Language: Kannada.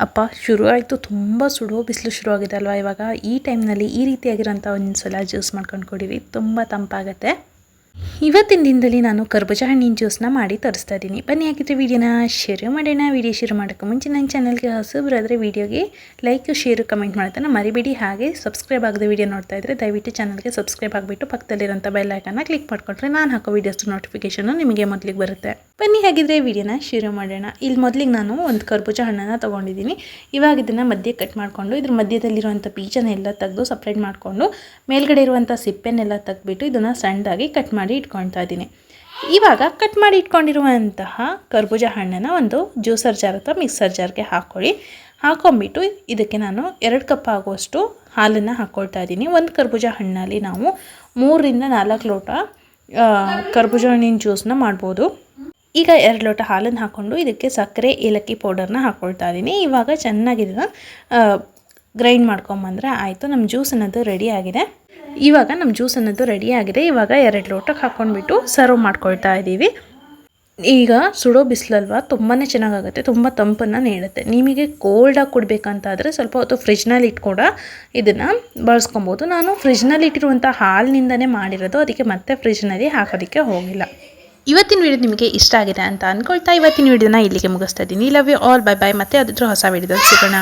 ಅಪ್ಪ ಶುರು ಆಯಿತು ತುಂಬ ಸುಡೋ ಬಿಸಿಲು ಶುರುವಾಗಿದೆ ಅಲ್ವಾ ಇವಾಗ? ಈ ಟೈಮ್ನಲ್ಲಿ ಈ ರೀತಿಯಾಗಿರೋಂಥ ಒಂದು ಸಲ ಜ್ಯೂಸ್ ಮಾಡ್ಕೊಂಡು ಕುಡೀರಿ ತುಂಬ ತಂಪಾಗುತ್ತೆ. ಇವತ್ತಿನ ದಿನದಲ್ಲಿ ನಾನು ಕರ್ಬೂಜ ಹಣ್ಣಿನ ಜ್ಯೂಸ್ನ ಮಾಡಿ ತರಿಸ್ತಾ ಇದ್ದೀನಿ. ಬನ್ನಿ, ಹಾಗಿದ್ರೆ ವಿಡಿಯೋನ ಶೇರ್ ಮಾಡೋಣ. ವಿಡಿಯೋ ಶೇರ್ ಮಾಡೋಕ್ಕೆ ಮುಂಚೆ ನನ್ನ ಚಾನಲ್ಗೆ ಹೊಸಬ್ರಾದರೆ ವಿಡಿಯೋಗೆ ಲೈಕ್ ಶೇರ್ ಕಮೆಂಟ್ ಮಾಡ್ತಾನೆ ಮರಿಬೇಡಿ. ಹಾಗೆ ಸಬ್ಸ್ಕ್ರೈಬ್ ಆಗದ ವಿಡಿಯೋ ನೋಡ್ತಾ ಇದ್ದರೆ ದಯವಿಟ್ಟು ಚಾನಲ್ಗೆ ಸಬ್ಸ್ಕ್ರೈಬ್ ಆಗಿಬಿಟ್ಟು ಪಕ್ಕದಲ್ಲಿರೋಂಥ ಬೆಲ್ ಐಕನ್ನ ಕ್ಲಿಕ್ ಮಾಡಿಕೊಂಡ್ರೆ ನಾನು ಹಾಕೋ ವೀಡಿಯೋಸ್ ನೋಟಿಫಿಕೇಶನ್ ನಿಮಗೆ ಮೊದಲಿಗೆ ಬರುತ್ತೆ. ಬನ್ನಿ, ಹಾಗಿದ್ರೆ ವಿಡಿಯೋನ ಶುರು ಮಾಡೋಣ. ಇಲ್ಲಿ ಮೊದಲಿಗೆ ನಾನು ಒಂದು ಕರ್ಬೂಜ ಹಣ್ಣನ್ನು ತೊಗೊಂಡಿದ್ದೀನಿ. ಇವಾಗ ಇದನ್ನು ಮಧ್ಯೆ ಕಟ್ ಮಾಡಿಕೊಂಡು, ಇದ್ರ ಮಧ್ಯದಲ್ಲಿರುವಂಥ ಬೀಜನೆಲ್ಲ ತೆಗೆದು ಸಪ್ರೇಟ್ ಮಾಡಿಕೊಂಡು, ಮೇಲ್ಗಡೆ ಇರುವಂಥ ಸಿಪ್ಪೆನೆಲ್ಲ ತೆಗೆದ್ಬಿಟ್ಟು ಇದನ್ನು ಸಣ್ಣದಾಗಿ ಕಟ್ ಮಾಡಿ ಇಟ್ಕೊಳ್ತಾ ಇದ್ದೀನಿ. ಇವಾಗ ಕಟ್ ಮಾಡಿ ಇಟ್ಕೊಂಡಿರುವಂತಹ ಕರ್ಬೂಜ ಹಣ್ಣನ್ನು ಒಂದು ಜ್ಯೂಸರ್ ಜಾರ್ ಅಥವಾ ಮಿಕ್ಸರ್ ಜಾರ್ಗೆ ಹಾಕ್ಕೊಳ್ಳಿ ಹಾಕೊಂಬಿಟ್ಟು ಇದಕ್ಕೆ ನಾನು ಎರಡು ಕಪ್ ಆಗುವಷ್ಟು ಹಾಲನ್ನು ಹಾಕ್ಕೊಳ್ತಾ ಇದ್ದೀನಿ. ಒಂದು ಕರ್ಬೂಜ ಹಣ್ಣಲ್ಲಿ ನಾವು ಮೂರರಿಂದ ನಾಲ್ಕು ಲೋಟ ಕರ್ಬೂಜ ಹಣ್ಣಿನ ಜ್ಯೂಸ್ನ ಮಾಡ್ಬೋದು. ಈಗ ಎರಡು ಲೋಟ ಹಾಲನ್ನು ಹಾಕ್ಕೊಂಡು ಇದಕ್ಕೆ ಸಕ್ಕರೆ, ಏಲಕ್ಕಿ ಪೌಡರ್ನ ಹಾಕ್ಕೊಳ್ತಾ ಇದ್ದೀನಿ. ಇವಾಗ ಚೆನ್ನಾಗಿ ಗ್ರೈಂಡ್ ಮಾಡ್ಕೊಂಬಂದ್ರೆ ಆಯಿತು ನಮ್ಮ ಜ್ಯೂಸ್ ಅನ್ನೋದು ರೆಡಿ ಆಗಿದೆ. ಇವಾಗ ನಮ್ಮ ಜ್ಯೂಸ್ ಅನ್ನೋದು ರೆಡಿ ಆಗಿದೆ. ಇವಾಗ ಎರಡು ಲೋಟಕ್ಕೆ ಹಾಕ್ಕೊಂಡ್ಬಿಟ್ಟು ಸರ್ವ್ ಮಾಡ್ಕೊಳ್ತಾ ಇದ್ದೀವಿ. ಈಗ ಸುಡೋ ಬಿಸಿಲಲ್ವಾ ತುಂಬಾ ಚೆನ್ನಾಗಾಗುತ್ತೆ, ತುಂಬ ತಂಪನ್ನು ನೀಡುತ್ತೆ. ನಿಮಗೆ ಕೋಲ್ಡಾಗಿ ಕೊಡಬೇಕಂತಾದರೆ ಸ್ವಲ್ಪ ಹೊತ್ತು ಫ್ರಿಜ್ನಲ್ಲಿ ಇಟ್ಕೊಡ, ಇದನ್ನು ಬಳಸ್ಕೊಬೋದು. ನಾನು ಫ್ರಿಜ್ನಲ್ಲಿ ಇಟ್ಟಿರುವಂಥ ಹಾಲಿನಿಂದನೇ ಮಾಡಿರೋದು, ಅದಕ್ಕೆ ಮತ್ತೆ ಫ್ರಿಜ್ನಲ್ಲಿ ಹಾಕೋದಕ್ಕೆ ಹೋಗಿಲ್ಲ. ಇವತ್ತಿನ ವಿಡಿಯೋ ನಿಮಗೆ ಇಷ್ಟ ಆಗಿದೆ ಅಂತ ಅಂದ್ಕೊಳ್ತಾ ಇವತ್ತಿನ ವಿಡಿಯೋನ ಇಲ್ಲಿಗೆ ಮುಗಿಸ್ತಾ ಇದ್ದೀನಿ. Love you all bye bye ಮತ್ತೆ ಅದ್ರ ಹೊಸ ವಿಡಿಯೋದಲ್ಲಿ ಸಿಗೋಣ.